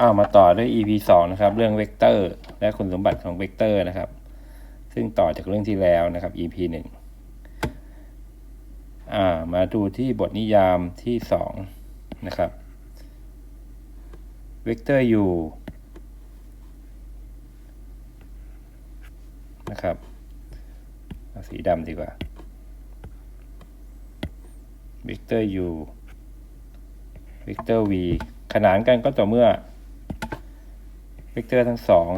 อามาต่อด้วย EP สองนะครับ เรื่องเวกเตอร์ และคุณสมบัติของเวกเตอร์นะครับ ซึ่งต่อจากเรื่องที่แล้วนะครับ EP หนึ่งอ่า มาดูที่บทนิยามที่สองนะครับ เวกเตอร์ u นะครับเอาสีดำดีกว่า เวกเตอร์ u เวกเตอร์ v ขนานกันก็ต่อเมื่อ เวกเตอร์ทั้งสอง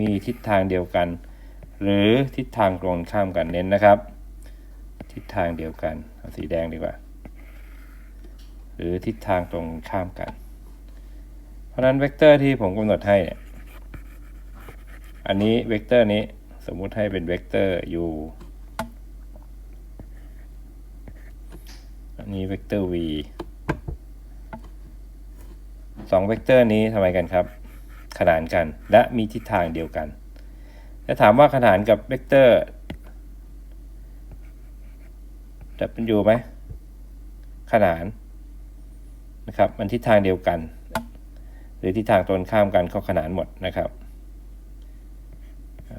มีทิศทางเดียวกัน หรือทิศทางตรงข้ามกันเน้นนะครับ ทิศทางเดียวกันเอาสีแดงดีกว่า หรือทิศทางตรงข้ามกัน เพราะนั้นเวกเตอร์ที่ผมกำหนดให้เนี่ยอันนี้เวกเตอร์นี้สมมุติให้เป็นเวกเตอร์ u อันนี้เวกเตอร์ v สองเวกเตอร์นี้ทำไมกันครับ ขนานกัน และมีทิศทางเดียวกันจะถามว่าขนานกับเวกเตอร์ w ไหมขนานนะครับมันทิศทางเดียวกัน หรือทิศทางตรงข้ามกันก็ขนานหมดนะครับ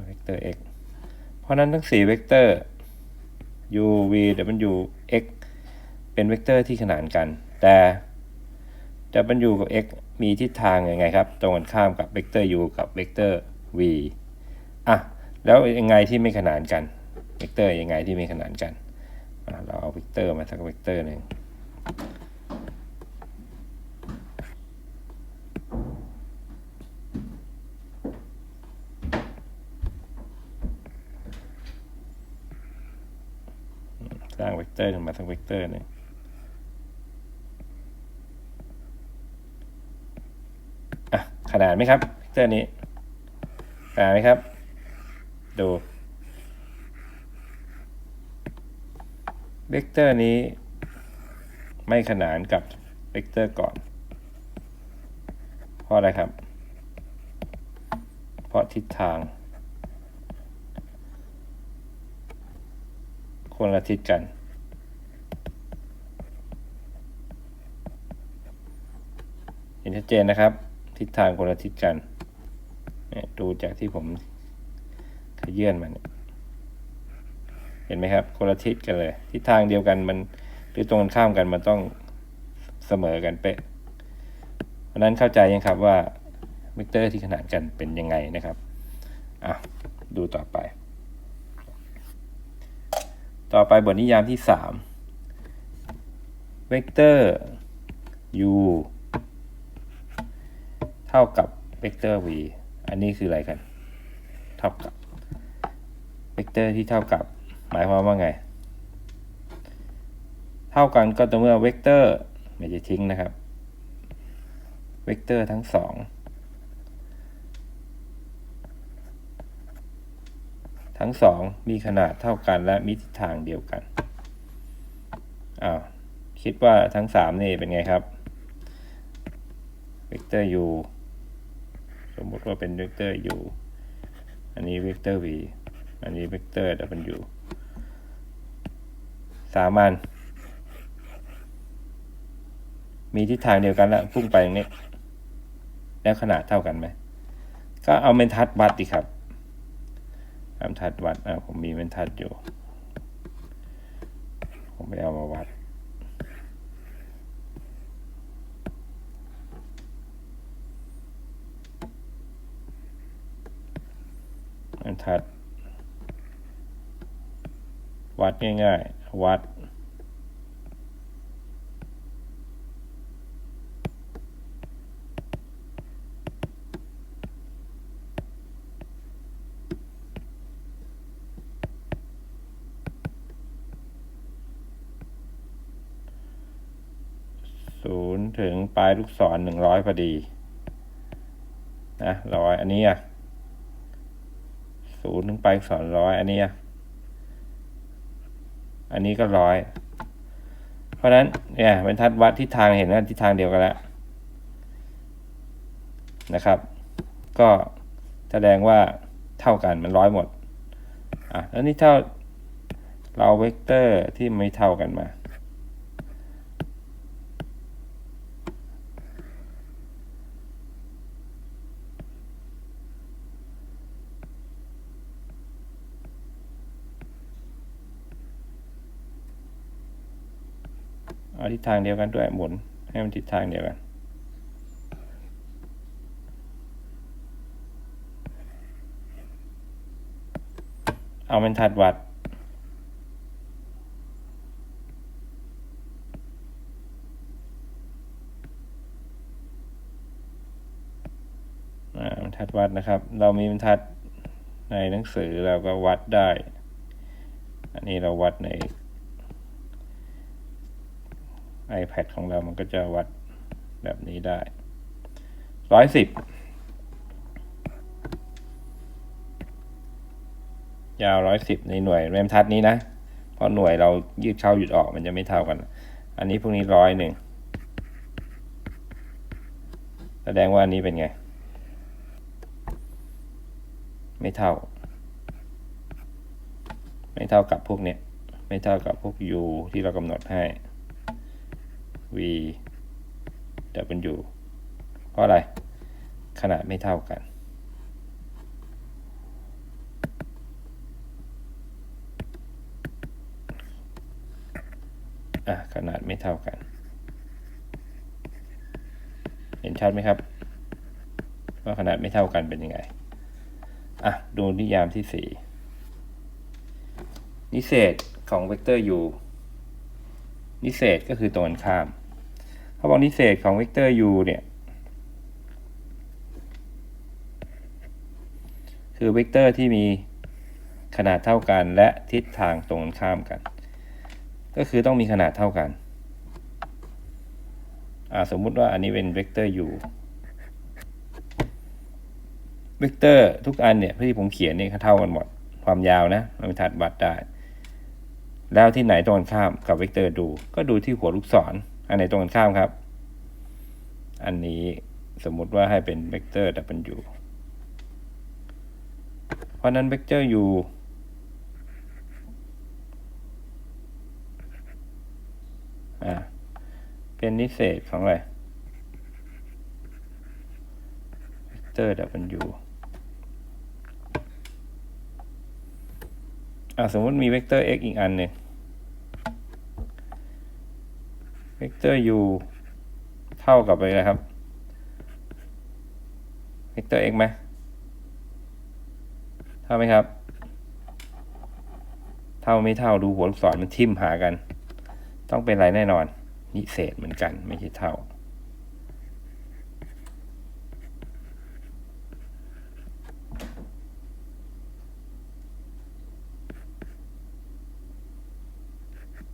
เวกเตอร์ x เพราะนั้นทั้ง 4 เวกเตอร์ u v w x เป็นเวกเตอร์ที่ขนานกัน แต่ w กับ x มีทิศทางยังไงครับ ตรงกันข้ามกับเวกเตอร์ u กับเวกเตอร์ v อะ แล้วยังไงที่ไม่ขนานกัน เวกเตอร์ยังไงที่ไม่ขนานกัน เราเอาเวกเตอร์มาสักเวกเตอร์หนึ่งสร้างเวกเตอร์ขึ้นมาสักเวกเตอร์หนึ่งอะ ขนาดไหมครับเวกเตอร์นี้ขนาดไหมครับ ดูเวกเตอร์นี้ ไม่ขนานกับเวกเตอร์ก่อน เพราะอะไรครับ เพราะทิศทาง คนละทิศกัน เห็นชัดเจนนะครับ ทิศทางคนละทิศกันเนี่ยดูจากที่ผมขยื่นมันเนี่ยเห็นไหมครับ คนละทิศกันเลย ทิศทางเดียวกันมันหรือตรงกันข้ามกันมันต้องเสมอกันเป๊ะ เพราะนั้นเข้าใจยังครับว่าเวกเตอร์ที่ขนานกันเป็นยังไงนะครับอะดูต่อไป ต่อไปบทนิยามที่สามเวกเตอร์ u เท่ากับเวกเตอร์ v อันนี้คืออะไรกัน เท่ากับเวกเตอร์ที่เท่ากับ หมายความว่าไง เท่ากันก็ต่อเมื่อเวกเตอร์ไม่จะทิ้งนะครับ เวกเตอร์ทั้งสองทั้งสองมีขนาดเท่ากันและมีทิศทางเดียวกัน อ้าว คิดว่าทั้งสามนี่เป็นไงครับ เวกเตอร์ u สมมติว่าเป็นเวกเตอร์ u อันนี้เวกเตอร์ v อันนี้เวกเตอร์ w สามัน มีทิศทางเดียวกันแล้วพุ่งไปอย่างนี้ แล้วขนาดเท่ากันไหม ก็เอาเมนทัดวัดดีครับเอาทัดวัดอ่าผมมีเมนทัดอยู่ ผมไปเอามาวัด เมนทัด วัดง่ายๆ วัด ศูนย์ถึงปลายลูกศรหนึ่งร้อยพอดี นะร้อยอันนี้อะ ศูนย์ถึงไปลายลูกศรร้อยอันนี้อันนี้ก็ร้อยเพราะฉะนั้นเนี่ยเป็นทัดวัดทิศทางเห็นว่าทิศทางเดียวกันแล้วนะครับ ก็แสดงว่าเท่ากันมันร้อยหมดอะแล้วนี่เท่าเราเวกเตอร์ที่ไม่เท่ากันมา เอาทิศทางเดียวกันด้วยหมุนให้มันทิศทางเดียวกัน เอาเป็นถัดวัดบรรทัดวัดนะครับ เรามีบรรทัดในหนังสือเราก็วัดได้ อันนี้เราวัดใน iPad ของเรามันก็จะวัดแบบนี้ได้ร้อยสิบยาวร้อยสิบในหน่วยเรมทัดนี้นะ เพราะหน่วยเรายืดเข้าหยุดออกมันจะไม่เท่ากัน อันนี้พวกนี้ร้อยหนึ่งแสดงว่าอันนี้เป็นไง ไม่เท่า ไม่เท่ากับพวกเนี้ย ไม่เท่ากับพวก u ที่เรากำหนดให้ v w เพราะอะไร ขนาดไม่เท่ากัน อะ ขนาดไม่เท่ากัน เห็นชัดไหมครับ ว่าขนาดไม่เท่ากันเป็นยังไง อะ ดูนิยามที่สี่นิเศษของเวกเตอร์ u นิเศษก็คือตรงกันข้าม เขาบอกนิเศษของเวกเตอร์ u เนี่ย คือเวกเตอร์ที่มีขนาดเท่ากันและทิศทางตรงกันข้ามกัน ก็คือต้องมีขนาดเท่ากัน สมมุติว่าอันนี้เป็นเวกเตอร์ u เวกเตอร์ทุกอันเนี่ยที่ผมเขียนเนี่ยเท่ากันหมด ความยาวนะมันทัดวัดได้ แล้วที่ไหนตรงข้ามกับเวกเตอร์ดู ก็ดูที่หัวลูกศร อันไหนตรงกันข้ามครับ อันนี้สมมุติว่าให้เป็นเวกเตอร์ w เพราะนั้นเวกเตอร์ u อ่าเป็นนิเศษของอะไรเวกเตอร์ w อ่าสมมติมีเวกเตอร์ x อีกอันหนึ่ง เวกเตอร์ u เท่ากับอะไรครับ เวกเตอร์ x ไหมเท่าไหมครับ เท่าไม่เท่าดูหัวลูกศรมันทิ่มหากัน ต้องเป็นอะไรแน่นอนนิเศษเหมือนกันไม่ใช่เท่า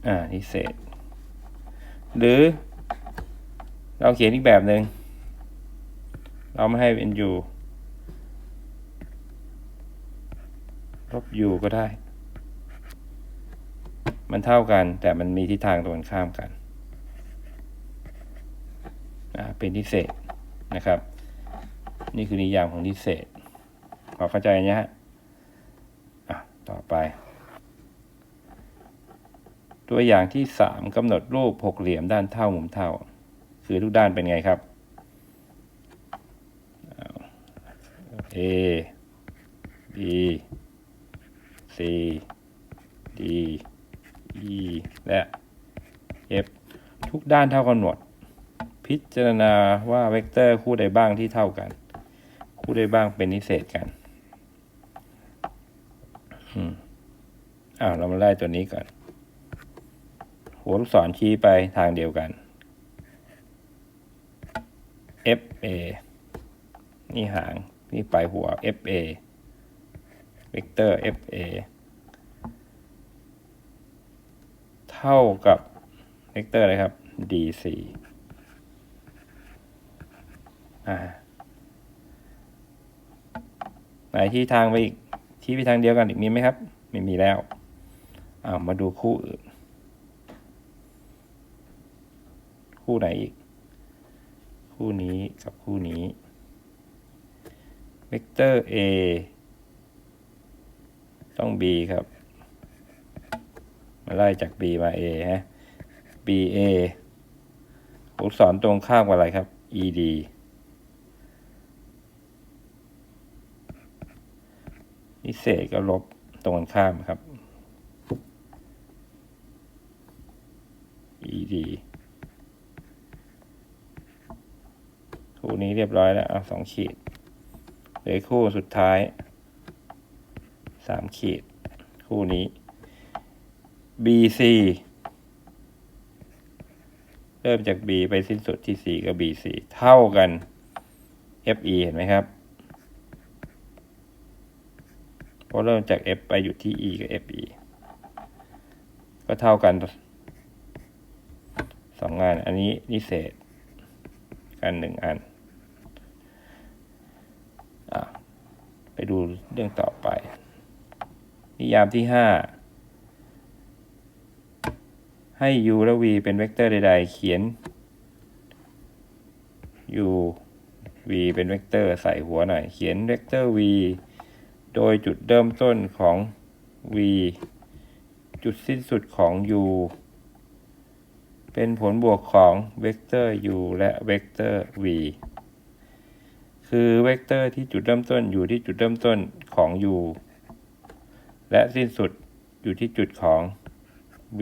อ่านิเศษ หรือเราเขียนอีกแบบหนึง่งเราไม่ให้เป็น u ลบ u ก็ได้ มันเท่ากันแต่มันมีทิศทางตรงกันข้ามกันเป็นนิเศษนะครับ นี่คือนิยามของนิเศษพอเข้าใจนะฮะต่อไป ตัวอย่างที่สามกำหนดรูปหกเหลี่ยมด้านเท่ามุมเท่า คือทุกด้านเป็นไงครับ A B C D E และ F ทุกด้านเท่ากันหมด พิจารณาว่าเวกเตอร์คู่ใดบ้างที่เท่ากัน คู่ใดบ้างเป็นนิเศษกัน อืมอ้าวเรามาไล่ตัวนี้ก่อน หัวลูกศรชี้ไปทางเดียวกัน F A นี่หาง นี่ปลายหัว F A เวกเตอร์ F A เท่ากับเวกเตอร์อะไรครับ D C อ่าไหนที่ทางไปอีกที่ไปทางเดียวกันอีกมีไหมครับ ไม่มีแล้วอ้ามาดูคู่อื่น คู่ไหนอีก คู่นี้กับคู่นี้เวกเตอร์ A ต้อง B ครับ มาไล่จาก B มา A ฮะ B A ลูกศรตรงข้ามกับอะไรครับ E D นิเศษก็ลบตรงกันข้ามครับ E คู่นี้เรียบร้อยแล้วเอาสองขีดเหลือคู่สุดท้ายสามขีด คู่นี้ BC เริ่มจาก B ไปสิ้นสุดที่ C กับ BC เท่ากัน FE เห็นไหมครับพอเริ่มจาก F ไปอยู่ที่ E กับ FE ก็เท่ากันสองงาน อันนี้นิเศษ กันหนึ่งอันอะไป ดูเรื่องต่อไป นิยามที่ห้าให้ u และ v เป็นเวกเตอร์ใด ๆ เขียน u v เป็นเวกเตอร์ใส่หัวหน่อย เขียนเวกเตอร์ v โดยจุดเริ่มต้นของ v จุดสิ้นสุดของ u เป็นผลบวกของเวกเตอร์ u และเวกเตอร์ v คือเวกเตอร์ที่จุดเริ่มต้นอยู่ที่จุดเริ่มต้นของ u และสิ้นสุดอยู่ที่จุดของ v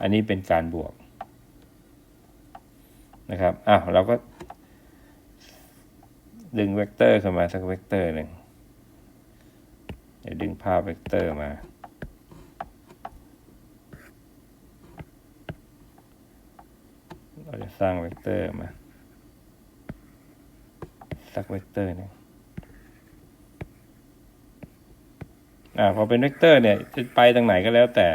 อันนี้เป็นการบวกนะครับอ้าวเราก็ ดึงเวกเตอร์ขึ้นมาสักเวกเตอร์หนึ่งเดี๋ยวดึงภาพเวกเตอร์มา เราจะสร้างเวกเตอร์มา สักเวกเตอร์นึ่งอ่าพอเป็นเวกเตอร์เนี่ยจะไปทางไหนก็แล้วแต่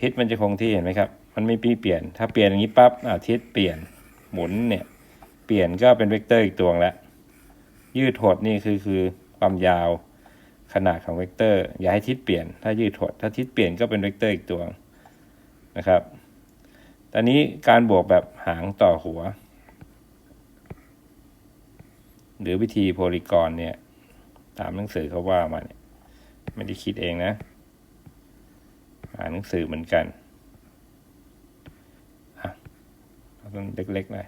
ทิศมันจะคงที่เห็นไหมครับ มันไม่ปีเปลี่ยน ถ้าเปลี่ยนอย่างนี้ปั๊บอ่าทิศเปลี่ยนหมุนเนี่ย เปลี่ยนก็เป็นเวกเตอร์อีกตัวแล้วยืดหดนี่คือคือความยาวขนาดของเวกเตอร์ อย่าให้ทิศเปลี่ยน ถ้ายืดหด ถ้าทิศเปลี่ยนก็เป็นเวกเตอร์อีกตัวนะครับ ตอนนี้การบวกแบบหางต่อหัว หรือวิธีโพลีกอนเนี่ย ตามหนังสือเขาว่ามาเนี่ยไม่ได้คิดเองนะอ่านหนังสือเหมือนกันอะเอาต้นเล็กๆหน่อย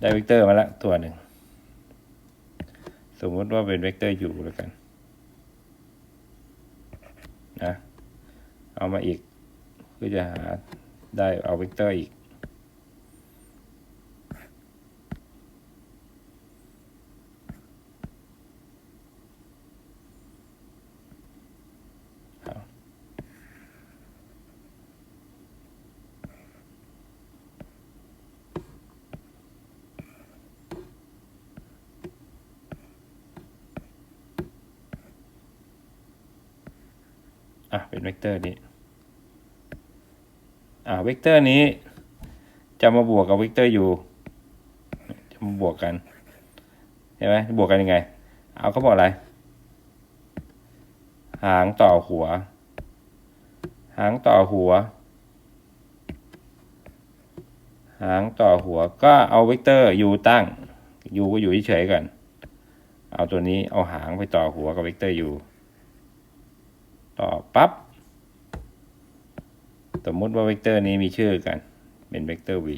ได้เวกเตอร์มาละตัวหนึ่ง สมมติว่าเป็นเวกเตอร์อยู่แล้วกันนะเอามาอีกเพื่อจะหาได้เอาเวกเตอร์อีก อะ เวกเตอร์นี้ อ่าเวกเตอร์นี้จะมาบวกกับเวกเตอร์อยู่จะมาบวกกันเห็นไหมบวกกันยังไง เอาเขาบอกอะไร หางต่อหัว หางต่อหัว หางต่อหัวก็เอาเวกเตอร์ u ตั้ง u ก็อยู่เฉยๆกัน เอาตัวนี้เอาหางไปต่อหัวกับเวกเตอร์ u ต่อปับ๊บ สมมติว่าเวกเตอร์นี้มีชื่อกัน เป็นเวกเตอร์ v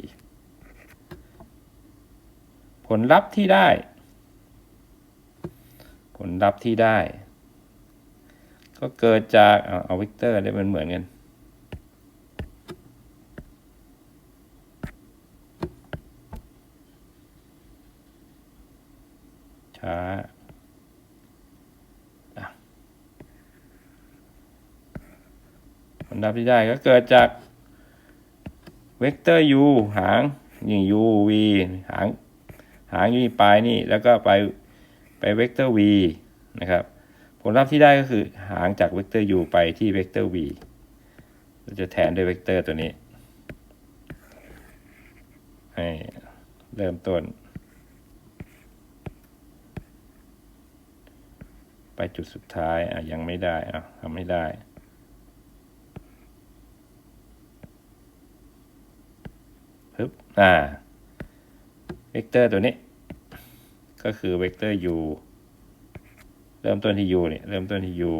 ผลลัพธ์ที่ได้ ผลลัพธ์ที่ได้ ก็เกิดจากเอาเวกเตอร์ได้มันเหมือนกันช้า ลลัพธ์ที่ได้ก็เกิดจากเวกเตอร์ u หางอย่าง u v หางหางอยู่ที่ปลายนี่แล้วก็ไปไปเวกเตอร์ v นะครับผลลัพธ์ที่ได้ก็คือหางจากเวกเตอร์ u ไปที่เวกเตอร์ v เราจะแทนด้วยเวกเตอร์ตัวนี้ให้เริ่มต้น ไปจุดสุดท้ายอะยังไม่ได้อะทำไม่ได้ ปึ๊บ อ่าเวกเตอร์ตัวนี้ ก็คือเวกเตอร์ u เริ่มต้นที่ u เนี่ยเริ่มต้นที่ u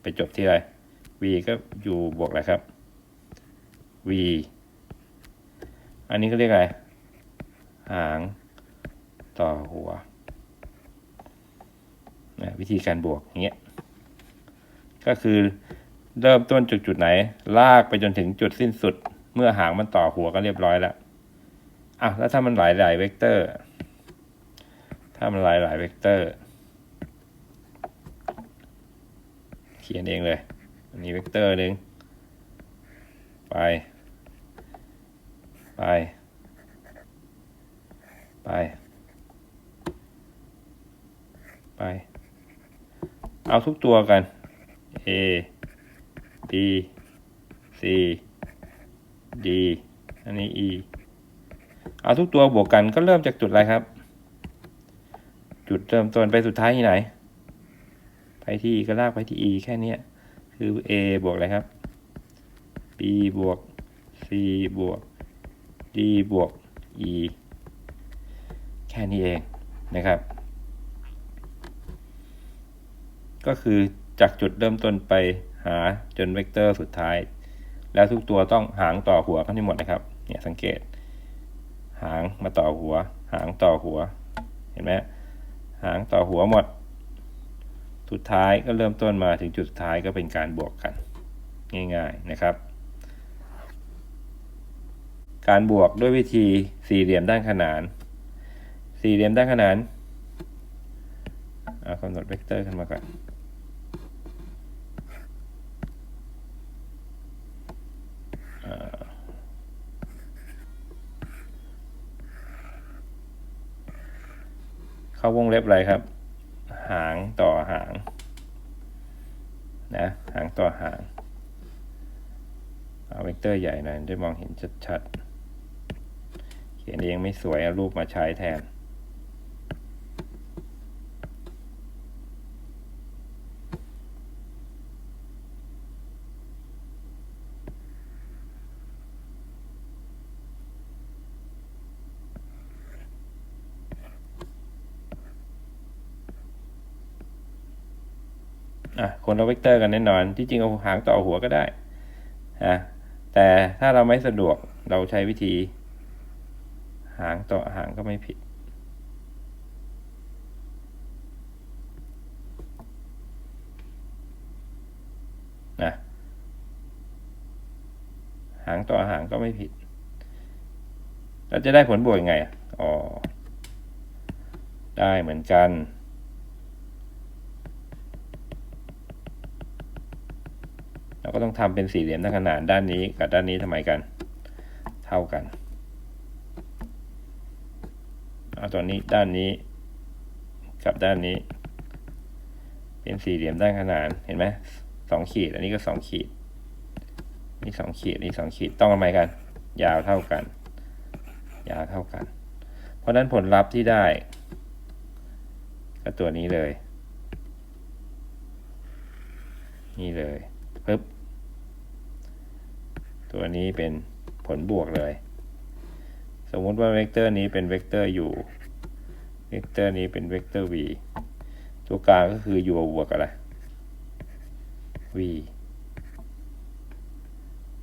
ไปจบที่อะไร v ก็ u บวกอะไรครับ v อันนี้ก็เรียกอะไร หางต่อหัวนะวิธีการบวกอย่างเงี้ย ก็คือเริ่มต้นจุดจุดไหน ลากไปจนถึงจุดสิ้นสุด เมื่อหางมันต่อหัวก็เรียบร้อยแล้ว อะแล้วถ้ามันหลายหลายเวกเตอร์ ถ้ามันหลายหลายเวกเตอร์ เขียนเองเลย อันนี้เวกเตอร์หนึ่งไป ไป ไป ไป เอาทุกตัวกัน A B C D อันนี้ E เอาทุกตัวบวกกันก็เริ่มจากจุดอะไรครับ จุดเริ่มต้นไปสุดท้ายที่ไหน ไปที่ E ก็ลากไปที่ E แค่นี้คือ A บวกอะไรครับ B บวก C บวก D บวก E แค่นี้เองนะครับ ก็คือจากจุดเริ่มต้นไปหาจนเวกเตอร์สุดท้าย แล้วทุกตัวต้องหางต่อหัวกันให้หมดนะครับ เนี่ยสังเกต หางมาต่อหัว หางต่อหัว เห็นไหมหางต่อหัวหมด สุดท้ายก็เริ่มต้นมาถึงจุดสุดท้ายก็เป็นการบวกกัน ง่ายๆนะครับ การบวกด้วยวิธีสี่เหลี่ยมด้านขนาน สี่เหลี่ยมด้านขนาน เอากำหนดเวกเตอร์ขึ้นมาก่อนาวงเล็บอะไรครับ หางต่อหางนะหางต่อหางเอาเวกเตอร์ใหญ่หน่อยได้มองเห็นชัดๆ เขียนเองไม่สวยเอารูปมาใช้แทน ละเวกเตอร์กันแน่นอน ที่จริงเอาหางต่อหัวก็ได้นะแต่ถ้าเราไม่สะดวกเราใช้วิธี หางต่อหางก็ไม่ผิด นะ หางต่อหางก็ไม่ผิด เราจะได้ผลบวกยังไง อ๋อ ได้เหมือนกัน เราก็ต้องทำเป็นสี่เหลี่ยมด้านขนานด้านนี้กับด้านนี้ทำไมกัน เท่ากันเอาตัวนี้ด้านนี้กับด้านนี้ เป็นสี่เหลี่ยมด้านขนานเห็นไหมสองขีด อันนี้ก็สองขีดนี่สองขีดนี่สองขีดต้องทำไมกัน ยาวเท่ากัน ยาวเท่ากัน เพราะฉะนั้นผลลัพธ์ที่ได้ ก็ตัวนี้เลย นี่เลยปึ๊บ ตัวนี้เป็นผลบวกเลย สมมุติว่าเวกเตอร์นี้เป็นเวกเตอร์ u เวกเตอร์นี้เป็นเวกเตอร์ v ตัวกลางก็คือ u บวกอะไร v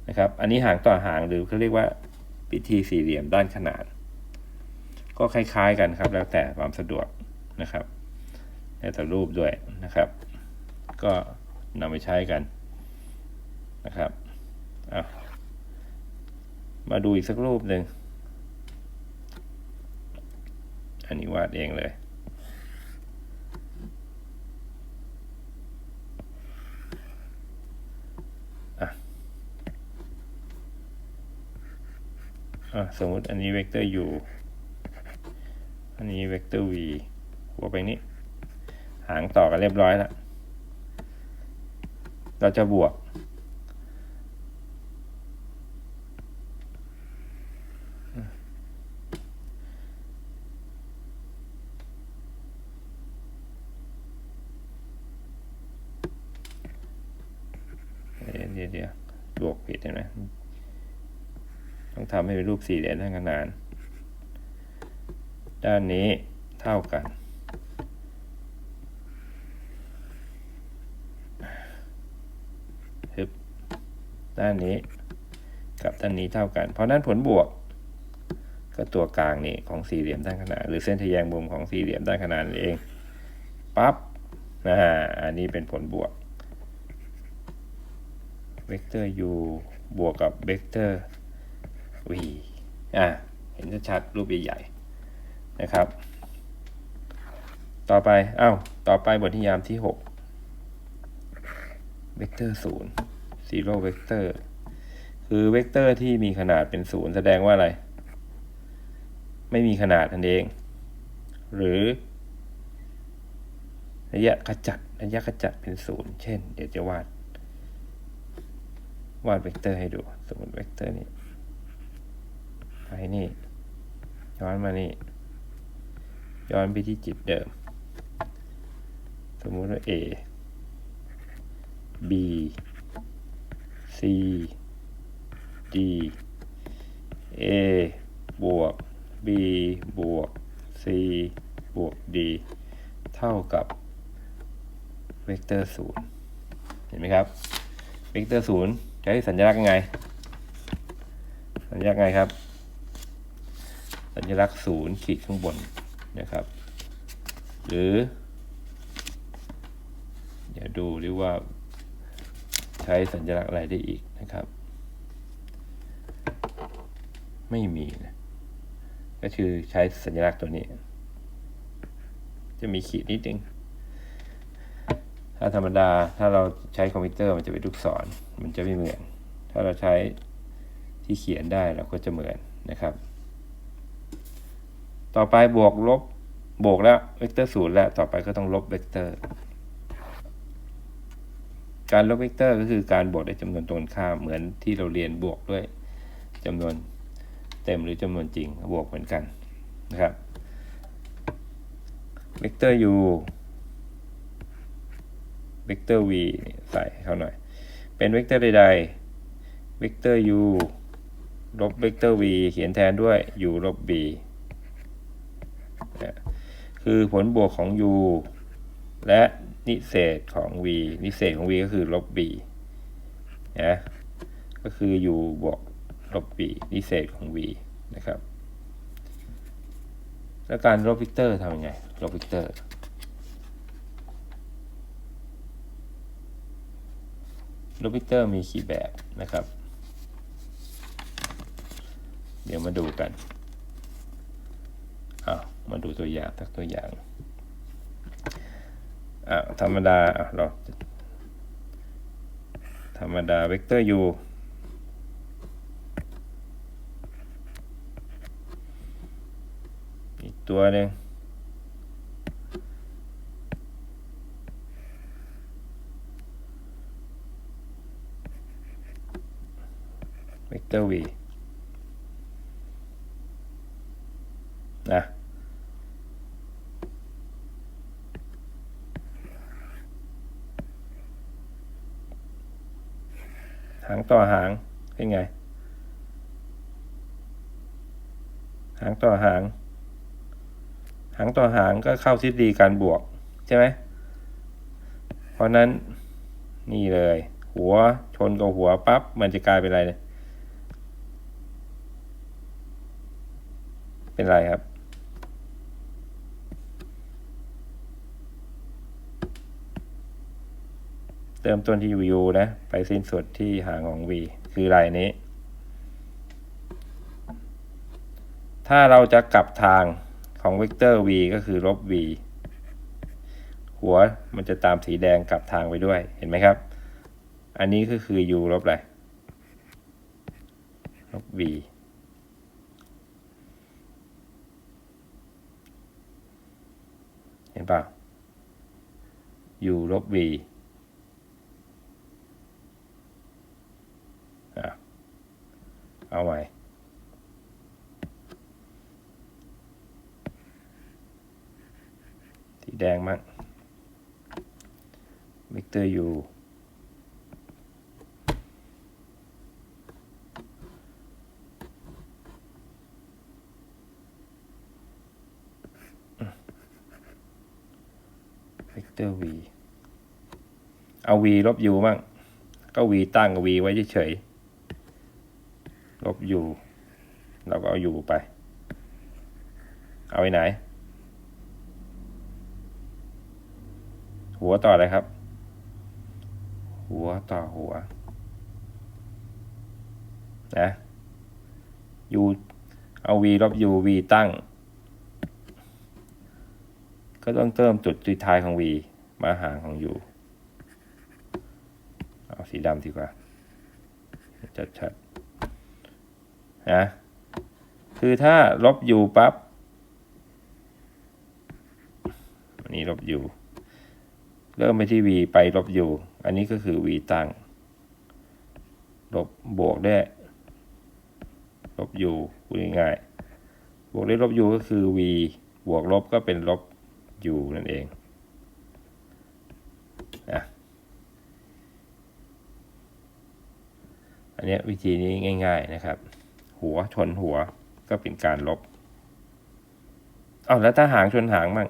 นะครับ อันนี้หางต่อหางหรือเขาเรียกว่าพิธีสี่เหลี่ยมด้านขนานก็คล้ายๆกันครับ แล้วแต่ความสะดวกนะครับแล้วแต่รูปด้วยนะครับ ก็นำไปใช้กันนะครับเอา มาดูอีกสักรูปหนึ่ง อันนี้วาดเองเลย อะ อะ สมมติอันนี้เวกเตอร์ u อันนี้เวกเตอร์ v หัวไปนี้ หางต่อกันเรียบร้อยแล้ว เราจะบวก เดี๋ยวเดี๋ยวบวกผิดเห็นไหมต้องทำให้เป็นรูปสี่เหลี่ยมทั้งขนาน ด้านนี้เท่ากันฮึบด้านนี้กับด้านนี้เท่ากัน เพราะนั้นผลบวก ก็ตัวกลางนี่ของสี่เหลี่ยมด้านขนานหรือเส้นทะแยงมุมของสี่เหลี่ยมด้านขนานนั่นเอง ปั๊บนะฮะอันนี้เป็นผลบวก เวกเตอร์ u บวกกับเวกเตอร์ v อะเห็นชัดๆรูปใหญ่ๆนะครับ ต่อไปอ้าวต่อไปบทนิยามที่หกเวกเตอร์ศูนย์ zero vector คือเวกเตอร์ที่มีขนาดเป็นศูนย์แสดงว่าอะไร ไม่มีขนาดนั่นเอง หรือระยะขจัดระยะขจัดเป็นศูนย์เช่น เดี๋ยวจะวาด วาดเวกเตอร์ให้ดู สมมติเวกเตอร์นี้ไปนี่ย้อนมานี่ ย้อนไปที่จิตเดิม สมมุติว่า A B C D A บวก B บวก C บวก D เท่ากับเวกเตอร์ศูนย์เห็นไหมครับ เวกเตอร์ศูนย์ ใช้สัญลักษณ์ยังไง สัญลักษณ์ไงครับ สัญลักษณ์ศูนย์ขีดข้างบนนะครับ หรือเดี๋ยวดูดิว่าใช้สัญลักษณ์อะไรได้อีกนะครับ ไม่มีนะก็คือใช้สัญลักษณ์ตัวนี้ จะมีขีดนิดนึง ถ้าธรรมดาถ้าเราใช้คอมพิวเตอร์มันจะเป็นลูกศร มันจะไม่เหมือน ถ้าเราใช้ที่เขียนได้เราก็จะเหมือนนะครับ ต่อไปบวกลบบวกแล้วเวกเตอร์ศูนย์แล้วต่อไปก็ต้องลบเวกเตอร์ การลบเวกเตอร์ก็คือการบวกด้วยจำนวนตรงข้ามเหมือนที่เราเรียนบวกด้วยจำนวนเต็มหรือจำนวนจริงบวกเหมือนกันนะครับเวกเตอร์ u เวกเตอร์ v ใส่ให้เขาหน่อย เป็นเวกเตอร์ใดๆเวกเตอร์ u ลบเวกเตอร์ v เขียนแทนด้วย u ลบ b นะคือผลบวกของ u และนิเศษของ v นิเศษของ v ก็คือลบ b นะก็คือ u บวกลบ b นิเศษของ v นะครับ แล้วการลบวิกเตอร์ทำยังไงลบวิกเตอร์ ลบวิกเตอร์มีกี่แบบนะครับ เดี๋ยวมาดูกันอ้าวมาดูตัวอย่างสักตัวอย่างอ่าธรรมดาอะเราธรรมดาเวกเตอร์ u อีกตัวหนึ่งเวกเตอร์ v นะหางต่อหางเป็นไง หางต่อหาง หางต่อหางก็เข้าทฤษฎีการบวก ใช่ไหม เพราะนั้นนี่เลย หัวชนกับหัวปั๊บมันจะกลายเป็นอะไรเนี่ย เป็นไรครับ เติมต้นที่ u นะ ไปสิ้นสุดที่หางของ v คือลายนี้ ถ้าเราจะกลับทางของเวกเตอร์ v ก็คือลบ v หัวมันจะตามสีแดงกลับทางไปด้วย เห็นไหมครับ อันนี้ก็คือ u ลบอะไรลบ v เห็นป่ะ u ลบ v อเอาใหม่ สีแดงมั้งเวกเตอร์ u เตอร์ v เอา v ลบ u มั่งก็ v ตั้งกับ v ไว้เฉยๆลบ u เราก็เอา u ไป เอาไปไหน หัวต่ออะไรครับ หัวต่อหัว นะ u เอา v ลบ u v ตั้ง ก็ต้องเติมจุดสุดท้ายของ v มาหารของ u เอาสีดำดีกว่า ชัดชัดนะคือถ้าลบ u ปั๊บอันนี้ลบ u เริ่มไปที่ v ไปลบ u อันนี้ก็คือ v ตั้งลบบวกได้ลบ u พูดง่ายๆบวกด้วยลบ u ก็คือ v บวกลบก็เป็นลบ u นั่นเองนะอันนี้วิธีนี้ง่าย ๆนะครับ หัวชนหัวก็เป็นการลบเอาแล้วถ้าหางชนหางมั่ง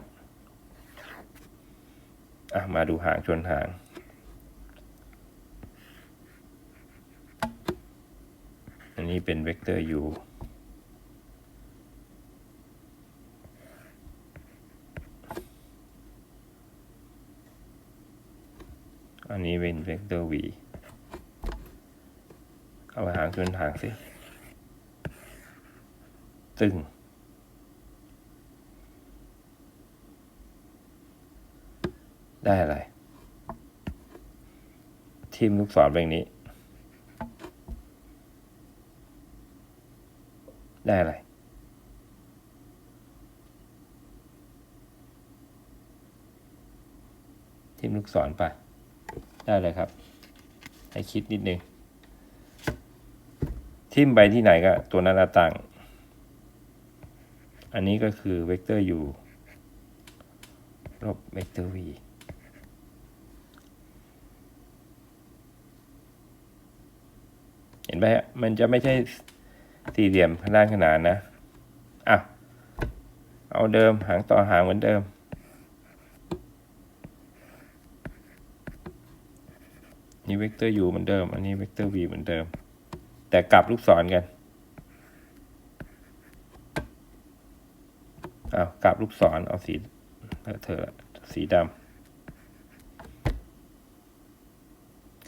อะมาดูหางชนหางอันนี้เป็นเวกเตอร์ u อันนี้เป็นเวกเตอร์ v เอาหางชนหางสิตึงได้อะไร ทีมลูกศรแบบนี้ ได้อะไร ทีมลูกศรไป ได้เลยครับ ให้คิดนิดนึง ทิมไปที่ไหนก็ตัวนั้นละตั้งอันนี้ก็คือเวกเตอร์ u ลบเวกเตอร์ v เห็นไหมฮะ มันจะไม่ใช่สี่เหลี่ยมข้างล่างขนานนะ อะ เอาเดิมหางต่อหางเหมือนเดิม นี่เวกเตอร์ u เหมือนเดิม อันนี้เวกเตอร์ v เหมือนเดิม แต่กลับลูกศรกันเอากลับลูกศรเอาสีเธอสีดำ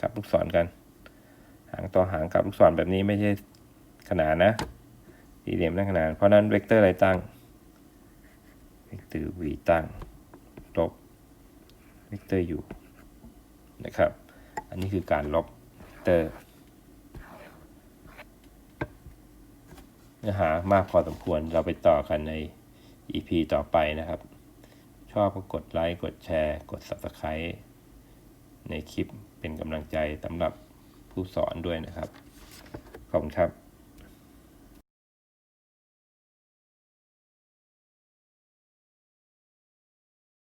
กลับลูกศรกัน หางต่อหางกลับลูกศรแบบนี้ไม่ใช่ขนานนะสี่เหลี่ยมนั่นขนาน เพราะนั้นเวกเตอร์อะไรตั้งเวกเตอร์ v ตั้งลบเวกเตอร์ u นะครับ อันนี้คือการลบเตอร์เนื้อหามากพอสมควรเราไปต่อกันใน EP ต่อไปนะครับ ชอบก็กดไลค์กดแชร์ กด Subscribe ในคลิปเป็นกำลังใจสำหรับผู้สอนด้วยนะครับ ขอบคุณครับ